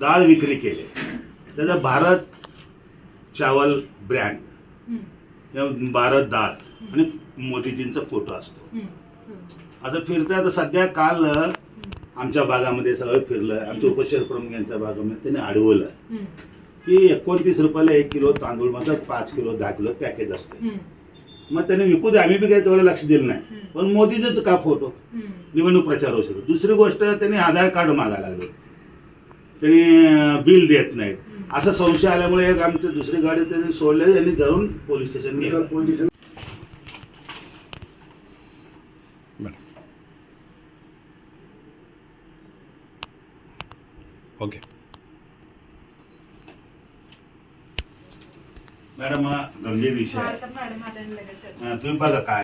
डाळ विक्री केली. त्याचा भारत चावल ब्रँड भारत डाळ आणि मोदीजींचा फोटो असतो. आता फिरतं आता सध्या काल आमच्या भागामध्ये सगळं फिरलं आमच्या उपशहर प्रमुख यांच्या भागामध्ये त्यांनी अडवलं की एकोणतीस रुपयाला एक किलो तांदूळ म्हणजे पाच किलो दहा किलो पॅकेज असते. मग त्यांनी विकू दे आम्ही बी काही तेवढं लक्ष दिलं नाही. पण मोदीचंच का फोटो? निवडणूक प्रचार होऊ शकतो. दुसरी गोष्ट त्यांनी आधार कार्ड मागायला लागले. त्यांनी बिल देत नाहीत. असं संशय आल्यामुळे एक आमची दुसरी गाडी त्यांनी सोडले त्यांनी धरून पोलीस स्टेशन गेलं ओके मॅडम हा गंभीर विषय आहे मॅडम हा, तुम्ही बघा काय